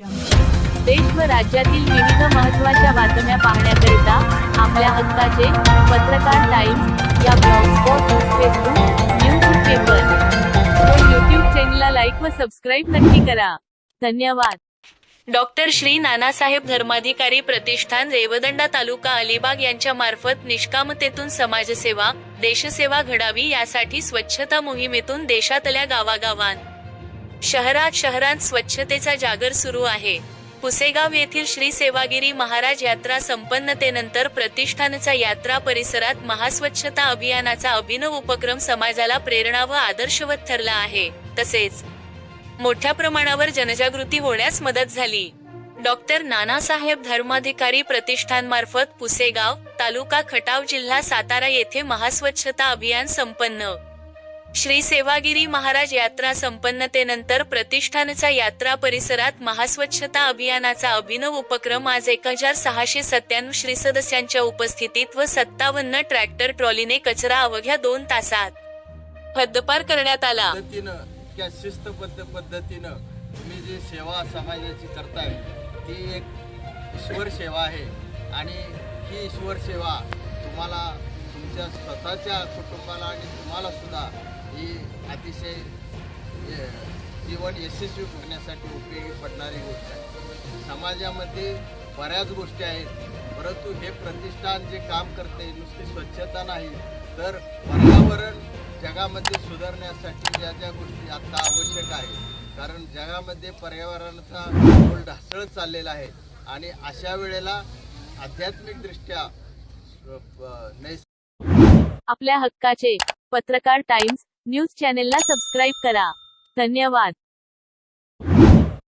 देश व राज्यातील विविध महत्त्वाच्या बातम्या पाहण्याकरिता आपल्या हक्काचे पत्रकार टाइम्स या ब्लॉगस्पॉट फेसबुक न्यूज पेपर. व यूट्यूब चॅनलला लाईक व सबस्क्राईब नक्की करा. धन्यवाद. डॉक्टर श्री नानासाहेब धर्माधिकारी प्रतिष्ठान रेवदंडा तालुका अलिबाग यांच्या मार्फत निष्कामतेतून समाजसेवा देशसेवा घडावी यासाठी स्वच्छता मोहिमेतून देशातल्या गावागावांत. शहरात शहरात स्वच्छतेचा जागर सुरू आहे. पुसेगाव येथील श्री सेवागिरी महाराज यात्रा संपन्नतेनंतर प्रतिष्ठानचा यात्रा परिसरात महास्वच्छता अभियानाचा अभिनव उपक्रम समाजाला प्रेरणा व आदर्शवत ठरला आहे. तसेच मोठ्या प्रमाणावर जनजागृती होण्यास मदत झाली. डॉक्टर नानासाहेब धर्माधिकारी प्रतिष्ठानमार्फत पुसेगाव तालुका खटाव जिल्हा सातारा येथे महास्वच्छता अभियान संपन्न. श्री सेवागिरी महाराज यात्रा संपन्नतेनंतर प्रतिष्ठानचा यात्रा परिसरात महास्वच्छता अभियानाचा अभिनव उपक्रम आज एक हजार सहाशे सत्त्याण्णव श्री सदस्यांच्या उपस्थितीत व सत्तावन्न ट्रॅक्टर ट्रॉलीने कचरा अवघ्या दोन तासात हद्दपार करण्यात आला. पद्धतीनं शिस्तबद्ध पद्धतीनं तुम्ही जी सेवा समाजाची करताय ती एक ईश्वर सेवा आहे. आणि ही ईश्वर सेवा तुम्हाला तुमच्या स्वतःच्या कुटुंबाला आणि तुम्हाला सुद्धा ही अतिशय जीवन यशस्वी करण्यासाठी उपयोगी पडणारी गोष्ट आहे. समाजामध्ये बऱ्याच गोष्टी आहेत परंतु हे प्रतिष्ठान जे काम करते नुसती स्वच्छता नाही तर पर्यावरण जगामध्ये सुधारण्यासाठी ज्या ज्या गोष्टी आता आवश्यक आहे कारण जगामध्ये पर्यावरणाचा रोल ढासळत चाललेला आहे आणि अशा वेळेला आध्यात्मिकदृष्ट्या नैस आपल्या हक्काचे पत्रकार टाइम्स न्यूज चॅनेलला सबस्क्राईब करा. धन्यवाद.